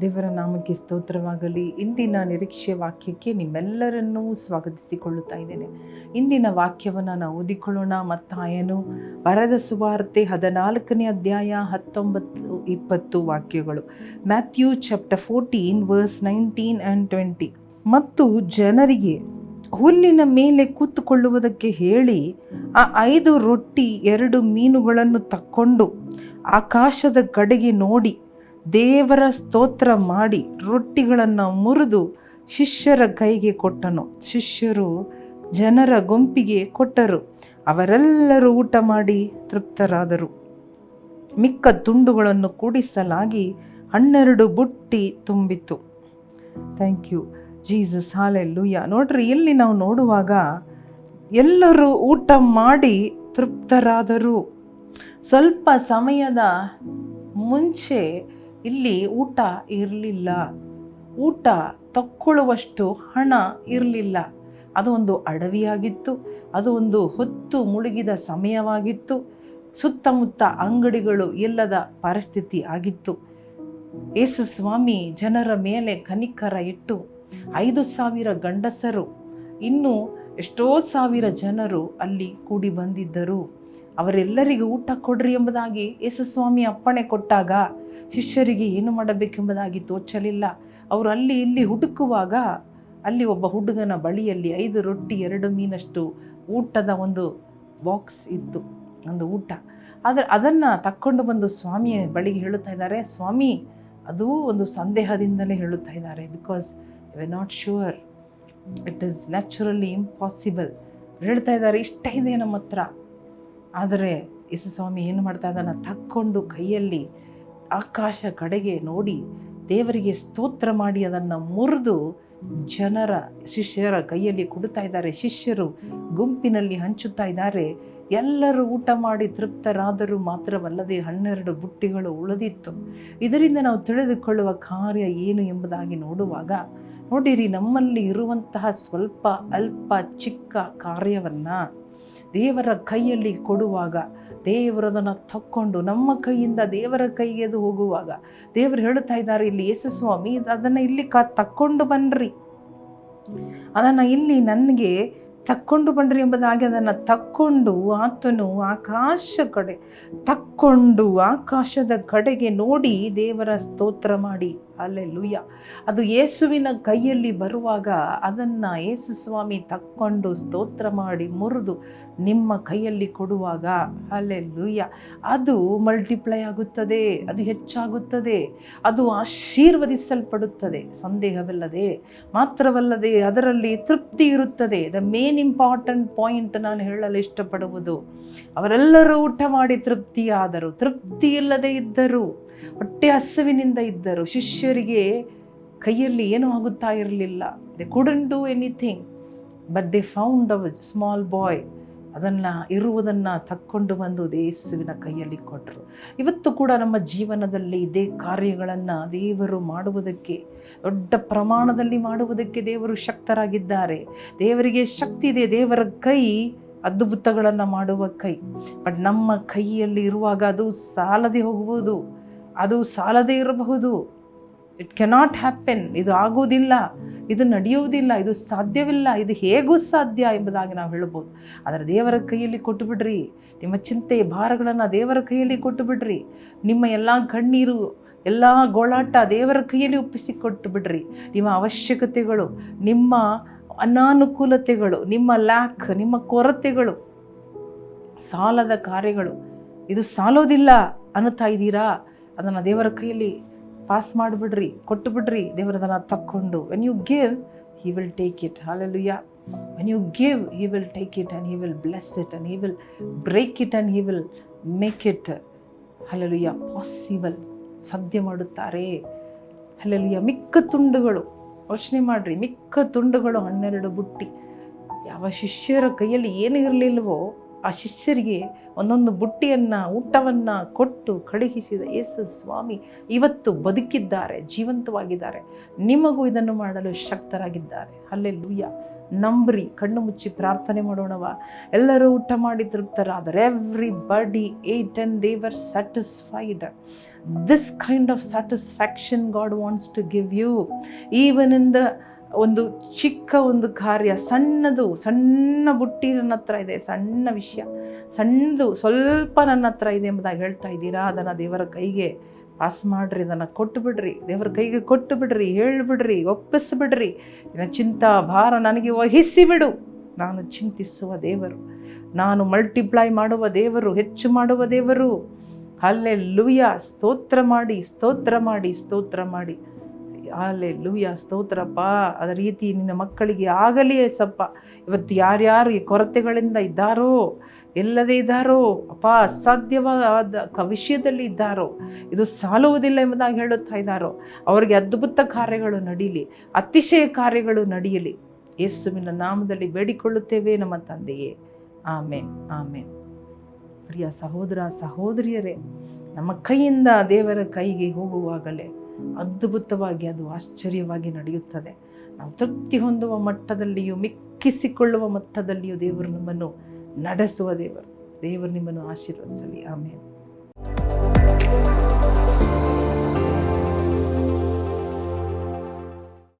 ದೇವರ ನಾಮಕ್ಕೆ ಸ್ತೋತ್ರವಾಗಲಿ. ಇಂದಿನ ನಿರೀಕ್ಷೆ ವಾಕ್ಯಕ್ಕೆ ನಿಮ್ಮೆಲ್ಲರನ್ನೂ ಸ್ವಾಗತಿಸಿಕೊಳ್ಳುತ್ತಾ ಇದ್ದೇನೆ. ಇಂದಿನ ವಾಕ್ಯವನ್ನು ನಾವು ಓದಿಕೊಳ್ಳೋಣ. ಮತ್ತಾಯನು ಬರದ ಸುವಾರ್ತೆ ಹದಿನಾಲ್ಕನೇ ಅಧ್ಯಾಯ ಹತ್ತೊಂಬತ್ತು ಇಪ್ಪತ್ತು ವಾಕ್ಯಗಳು. Matthew chapter fourteen verse nineteen and twenty. ಮತ್ತು ಜನರಿಗೆ ಹುಲ್ಲಿನ ಮೇಲೆ ಕೂತುಕೊಳ್ಳುವುದಕ್ಕೆ ಹೇಳಿ, ಆ ಐದು ರೊಟ್ಟಿ ಎರಡು ಮೀನುಗಳನ್ನು ತಕ್ಕೊಂಡು ಆಕಾಶದ ಕಡೆಗೆ ನೋಡಿ. ದೇವರ ಸ್ತೋತ್ರ ಮಾಡಿ ರೊಟ್ಟಿಗಳನ್ನು ಮುರಿದು ಶಿಷ್ಯರ ಕೈಗೆ ಕೊಟ್ಟನು. ಶಿಷ್ಯರು ಜನರ ಗುಂಪಿಗೆ ಕೊಟ್ಟರು. ಅವರೆಲ್ಲರೂ ಊಟ ಮಾಡಿ ತೃಪ್ತರಾದರು. ಮಿಕ್ಕ ತುಂಡುಗಳನ್ನು ಕೂಡಿಸಲಾಗಿ ಹನ್ನೆರಡು ಬುಟ್ಟಿ ತುಂಬಿತು ಥ್ಯಾಂಕ್ ಯು ಜೀಸಸ್ ಹಾಲೆಲ್ಲೂಯ್ಯ ನೋಡ್ರಿ, ಇಲ್ಲಿ ನಾವು ನೋಡುವಾಗ ಎಲ್ಲರೂ ಊಟ ಮಾಡಿ ತೃಪ್ತರಾದರು. ಸ್ವಲ್ಪ ಸಮಯದ ಮುಂಚೆ ಇಲ್ಲಿ ಊಟ ಇರಲಿಲ್ಲ. ಊಟ ತಕ್ಕೊಳ್ಳುವಷ್ಟು ಹಣ ಇರಲಿಲ್ಲ. ಅದು ಒಂದು ಅಡವಿಯಾಗಿತ್ತು, ಅದು ಒಂದು ಹೊತ್ತು ಮುಳುಗಿದ ಸಮಯವಾಗಿತ್ತು. ಸುತ್ತಮುತ್ತ ಅಂಗಡಿಗಳು ಇಲ್ಲದ ಪರಿಸ್ಥಿತಿ ಆಗಿತ್ತು. ಯೇಸು ಸ್ವಾಮಿ ಜನರ ಮೇಲೆ ಕನಿಕರ ಇಟ್ಟು, ಐದು ಸಾವಿರ ಗಂಡಸರು, ಇನ್ನೂ ಎಷ್ಟೋ ಸಾವಿರ ಜನರು ಅಲ್ಲಿ ಕೂಡಿ ಬಂದಿದ್ದರು. ಅವರೆಲ್ಲರಿಗೂ ಊಟ ಕೊಡ್ರಿ ಎಂಬುದಾಗಿ ಯೇಸುಸ್ವಾಮಿ ಅಪ್ಪಣೆ ಕೊಟ್ಟಾಗ ಶಿಷ್ಯರಿಗೆ ಏನು ಮಾಡಬೇಕೆಂಬುದಾಗಿ ತೋಚಲಿಲ್ಲ. ಅವರು ಅಲ್ಲಿ ಇಲ್ಲಿ ಹುಡುಕುವಾಗ, ಅಲ್ಲಿ ಒಬ್ಬ ಹುಡುಗನ ಬಳಿಯಲ್ಲಿ ಐದು ರೊಟ್ಟಿ, ಎರಡು ಮೀನಷ್ಟು ಊಟದ ಒಂದು ಬಾಕ್ಸ್ ಇತ್ತು, ಒಂದು ಊಟ. ಆದರೆ ಅದನ್ನು ತಕ್ಕೊಂಡು ಬಂದು ಸ್ವಾಮಿಯ ಬಳಿಗೆ ಹೇಳುತ್ತಾ ಇದ್ದಾರೆ, ಸ್ವಾಮಿ, ಅದು ಒಂದು ಸಂದೇಹದಿಂದಲೇ ಹೇಳುತ್ತಾ ಇದ್ದಾರೆ because we not sure it is naturally impossible ಹೇಳ್ತಾ ಇದ್ದಾರೆ, ಇಷ್ಟ ಇದೆ ನಮ್ಮ ಹತ್ರ. ಆದರೆ ಯೇಸು ಸ್ವಾಮಿ ಏನು ಮಾಡ್ತಾ ಇದ್ದಾನೆ? ತಕ್ಕೊಂಡು ಕೈಯಲ್ಲಿ ಆಕಾಶ ಕಡೆಗೆ ನೋಡಿ ದೇವರಿಗೆ ಸ್ತೋತ್ರ ಮಾಡಿ ಅದನ್ನು ಮುರಿದು ಜನರ ಶಿಷ್ಯರ ಕೈಯಲ್ಲಿ ಕೊಡುತ್ತಾ ಇದ್ದಾರೆ. ಶಿಷ್ಯರು ಗುಂಪಿನಲ್ಲಿ ಹಂಚುತ್ತಾ ಇದ್ದಾರೆ. ಎಲ್ಲರೂ ಊಟ ಮಾಡಿ ತೃಪ್ತರಾದರೂ ಮಾತ್ರವಲ್ಲದೆ ಹನ್ನೆರಡು ಬುಟ್ಟಿಗಳು ಉಳಿದಿತ್ತು. ಇದರಿಂದ ನಾವು ತಿಳಿದುಕೊಳ್ಳುವ ಕಾರ್ಯ ಏನು ಎಂಬುದಾಗಿ ನೋಡುವಾಗ ನೋಡಿರಿ, ನಮ್ಮಲ್ಲಿ ಇರುವಂತಹ ಸ್ವಲ್ಪ ಅಲ್ಪ ಚಿಕ್ಕ ಕಾರ್ಯವನ್ನು ದೇವರ ಕೈಯಲ್ಲಿ ಕೊಡುವಾಗ ದೇವರದನ್ನು ತಕ್ಕೊಂಡು ನಮ್ಮ ಕೈಯಿಂದ ದೇವರ ಕೈಗೆ ಅದು ಹೋಗುವಾಗ, ದೇವರು ಹೇಳ್ತಾ ಇದ್ದಾರೆ, ಇಲ್ಲಿ ಯೇಸು ಸ್ವಾಮಿ, ಅದನ್ನು ಇಲ್ಲಿ ಕ, ತಕ್ಕೊಂಡು ಬನ್ನಿರಿ ಅದನ್ನು ಇಲ್ಲಿ ನನಗೆ ತಕ್ಕೊಂಡು ಬನ್ನಿರಿ ಎಂಬುದಾಗಿ ಅದನ್ನು ತಕ್ಕೊಂಡು ಆತನು ಆಕಾಶ ಕಡೆ, ತಕ್ಕೊಂಡು ಆಕಾಶದ ಕಡೆಗೆ ನೋಡಿ ದೇವರ ಸ್ತೋತ್ರ ಮಾಡಿ. ಅಲ್ಲೆಲ್ಲೂಯ್ಯ ಅದು ಯೇಸುವಿನ ಕೈಯಲ್ಲಿ ಬರುವಾಗ ಅದನ್ನು ಯೇಸು ಸ್ವಾಮಿ ತಕ್ಕೊಂಡು ಸ್ತೋತ್ರ ಮಾಡಿ ಮುರಿದು ನಿಮ್ಮ ಕೈಯಲ್ಲಿ ಕೊಡುವಾಗ ಅಲ್ಲೆಲ್ಲೂಯ್ಯ ಅದು ಮಲ್ಟಿಪ್ಲೈ ಆಗುತ್ತದೆ, ಅದು ಹೆಚ್ಚಾಗುತ್ತದೆ, ಅದು ಆಶೀರ್ವದಿಸಲ್ಪಡುತ್ತದೆ. ಸಂದೇಹವಿಲ್ಲದೆ, ಮಾತ್ರವಲ್ಲದೆ ಅದರಲ್ಲಿ ತೃಪ್ತಿ ಇರುತ್ತದೆ. ದ ಮೇನ್ ಇಂಪಾರ್ಟೆಂಟ್ ಪಾಯಿಂಟ್ ನಾನು ಹೇಳಲು ಇಷ್ಟಪಡುವುದು, ಅವರೆಲ್ಲರೂ ಊಟ ಮಾಡಿ ತೃಪ್ತಿಯಾದರು ತೃಪ್ತಿ ಇಲ್ಲದೆ ಇದ್ದರು. ಹೊಟ್ಟೆ ಹಸುವಿನಿಂದ ಇದ್ದರು. ಶಿಷ್ಯರಿಗೆ ಕೈಯಲ್ಲಿ ಏನೂ ಆಗುತ್ತಾ ಇರಲಿಲ್ಲ. They couldn't do anything but they found a small boy ಅದನ್ನು, ಇರುವುದನ್ನು ತಕ್ಕೊಂಡು ಬಂದು ದೇಸುವಿನ ಕೈಯಲ್ಲಿ ಕೊಟ್ಟರು. ಇವತ್ತು ಕೂಡ ನಮ್ಮ ಜೀವನದಲ್ಲಿ ಇದೇ ಕಾರ್ಯಗಳನ್ನು ದೇವರು ಮಾಡುವುದಕ್ಕೆ, ದೊಡ್ಡ ಪ್ರಮಾಣದಲ್ಲಿ ಮಾಡುವುದಕ್ಕೆ ದೇವರು ಶಕ್ತರಾಗಿದ್ದಾರೆ. ದೇವರಿಗೆ ಶಕ್ತಿ ಇದೆ. ದೇವರ ಕೈ ಅದ್ಭುತಗಳನ್ನು ಮಾಡುವ ಕೈ. ಬಟ್ ನಮ್ಮ ಕೈಯಲ್ಲಿ ಇರುವಾಗ ಅದು ಸಾಲದೆ ಹೋಗುವುದು. ಅದು ಸಾಲದೇ ಇರಬಹುದು. ಇಟ್ ಕೆನಾಟ್ ಹ್ಯಾಪನ್ ಇದು ಆಗುವುದಿಲ್ಲ. ಇದು ನಡೆಯುವುದಿಲ್ಲ. ಇದು ಸಾಧ್ಯವಿಲ್ಲ. ಇದು ಹೇಗೂ ಸಾಧ್ಯ ಎಂಬುದಾಗಿ ನಾವು ಹೇಳ್ಬೋದು ಆದರೆ ದೇವರ ಕೈಯಲ್ಲಿ ಕೊಟ್ಟುಬಿಡ್ರಿ. ನಿಮ್ಮ ಚಿಂತೆ, ಭಾರಗಳನ್ನು ದೇವರ ಕೈಯಲ್ಲಿ ಕೊಟ್ಟುಬಿಡ್ರಿ. ನಿಮ್ಮ ಎಲ್ಲ ಕಣ್ಣೀರು, ಎಲ್ಲ ಗೋಳಾಟ ದೇವರ ಕೈಯಲ್ಲಿ ಒಪ್ಪಿಸಿ ಕೊಟ್ಟು ಬಿಡ್ರಿ ನಿಮ್ಮ ಅವಶ್ಯಕತೆಗಳು, ನಿಮ್ಮ ಅನಾನುಕೂಲತೆಗಳು, ನಿಮ್ಮ ಲ್ಯಾಕ್ ನಿಮ್ಮ ಕೊರತೆಗಳು, ಸಾಲದ ಕಾರ್ಯಗಳು. ಇದು ಸಾಲೋದಿಲ್ಲ ಅನ್ನುತ್ತಾ ಇದ್ದೀರಾ? ಅದನ್ನು ದೇವರ ಕೈಯಲ್ಲಿ ಪಾಸ್ ಮಾಡಿಬಿಡ್ರಿ ಕೊಟ್ಟು ಬಿಡ್ರಿ ದೇವರದನ್ನು ತಕ್ಕೊಂಡು when you give he will take it hallelujah when you give he will take it and he will bless it and he will break it and he will make it hallelujah possible ಸಾಧ್ಯ ಮಾಡುತ್ತಾರೆ. Hallelujah ಮಿಕ್ಕ ತುಂಡುಗಳು. ಯೋಚನೆ ಮಾಡಿರಿ. ಮಿಕ್ಕ ತುಂಡುಗಳು, ಹನ್ನೆರಡು ಬುಟ್ಟಿ. ಯಾವ ಶಿಷ್ಯರ ಕೈಯಲ್ಲಿ ಏನು ಇರಲಿಲ್ವೋ ಆ ಶಿಷ್ಯರಿಗೆ ಒಂದೊಂದು ಬುಟ್ಟಿಯನ್ನು, ಊಟವನ್ನು ಕೊಟ್ಟು ಕಳುಹಿಸಿದ ಯೇಸು ಸ್ವಾಮಿ ಇವತ್ತು ಬದುಕಿದ್ದಾರೆ, ಜೀವಂತವಾಗಿದ್ದಾರೆ. ನಿಮಗೂ ಇದನ್ನು ಮಾಡಲು ಶಕ್ತರಾಗಿದ್ದಾರೆ. ಅಲ್ಲೇ ಲೂಯ್ಯ ನಂಬ್ರಿ, ಕಣ್ಣು ಮುಚ್ಚಿ ಪ್ರಾರ್ಥನೆ ಮಾಡೋಣವ. ಎಲ್ಲರೂ ಊಟ ಮಾಡಿ ತೃಪ್ತರಾದರೆ ಎವ್ರಿ ಬಡಿ ಏಟ್ ಆ್ಯಂಡ್ ದೇವರ್ satisfied this kind of satisfaction God wants to give you even in the ಒಂದು ಚಿಕ್ಕ ಒಂದು ಕಾರ್ಯ, ಸಣ್ಣದು, ಸಣ್ಣ ಬುಟ್ಟಿ ನನ್ನ ಹತ್ರ ಇದೆ, ಸಣ್ಣ ವಿಷಯ. ಸಣ್ಣದು ಸ್ವಲ್ಪ ನನ್ನ ಹತ್ರ ಇದೆ ಎಂಬುದಾಗಿ ಹೇಳ್ತಾ ಇದ್ದೀರಾ? ಅದನ್ನು ದೇವರ ಕೈಗೆ ಪಾಸ್ ಮಾಡಿರಿ, ಅದನ್ನು ಕೊಟ್ಟು ಬಿಡ್ರಿ ದೇವರ ಕೈಗೆ ಕೊಟ್ಟು ಬಿಡ್ರಿ ಹೇಳಿಬಿಡ್ರಿ, ಒಪ್ಪಿಸ್ಬಿಡ್ರಿ. ನಿನ್ನ ಚಿಂತಾ ಭಾರ ನನಗೆ ವಹಿಸಿ ಬಿಡು ನಾನು ಚಿಂತಿಸುವ ದೇವರು, ನಾನು ಮಲ್ಟಿಪ್ಲೈ ಮಾಡುವ ದೇವರು, ಹೆಚ್ಚು ಮಾಡುವ ದೇವರು. ಅಲ್ಲೇ ಲುಯ್ಯ ಸ್ತೋತ್ರ ಮಾಡಿ ಸ್ತೋತ್ರ ಮಾಡಿ ಸ್ತೋತ್ರ ಮಾಡಿ. ಅಲ್ಲೇ ಲೂಯ ಸ್ತೋತ್ರಪ್ಪ. ಅದ ರೀತಿ ನಿನ್ನ ಮಕ್ಕಳಿಗೆ ಆಗಲಿ ಸಪ್ಪ ಇವತ್ತು ಯಾರ್ಯಾರು ಈ ಕೊರತೆಗಳಿಂದ ಇದ್ದಾರೋ ಎಲ್ಲದೇ ಇದ್ದಾರೋ, ಅಪ್ಪ, ಅಸಾಧ್ಯವಾದ ವಿಷಯದಲ್ಲಿ ಇದ್ದಾರೋ, ಇದು ಸಾಲುವುದಿಲ್ಲ ಎಂಬುದಾಗಿ ಹೇಳುತ್ತಾ ಇದ್ದಾರೋ, ಅವರಿಗೆ ಅದ್ಭುತ ಕಾರ್ಯಗಳು ನಡೀಲಿ, ಅತಿಶಯ ಕಾರ್ಯಗಳು ನಡೆಯಲಿ ಯೇಸುವಿನ ನಾಮದಲ್ಲಿ ಬೇಡಿಕೊಳ್ಳುತ್ತೇವೆ ನಮ್ಮ ತಂದೆಯೇ. ಆಮೇನ್ ಆಮೇನ್. ಪ್ರಿಯ ಸಹೋದರ, ಸಹೋದರಿಯರೇ, ನಮ್ಮ ಕೈಯಿಂದ ದೇವರ ಕೈಗೆ ಹೋಗುವಾಗಲೇ ಅದ್ಭುತವಾಗಿ ಅದು ಆಶ್ಚರ್ಯವಾಗಿ ನಡೆಯುತ್ತದೆ. ನಾವು ತೃಪ್ತಿ ಹೊಂದುವ ಮಟ್ಟದಲ್ಲಿಯೂ ಮಿಕ್ಕಿಸಿಕೊಳ್ಳುವ ಮಟ್ಟದಲ್ಲಿಯೂ ದೇವರು ನಮ್ಮನ್ನು ನಡೆಸುವ ದೇವರು. ದೇವರು ನಿಮ್ಮನ್ನು ಆಶೀರ್ವದಿಸಲಿ. ಆಮೇಲೆ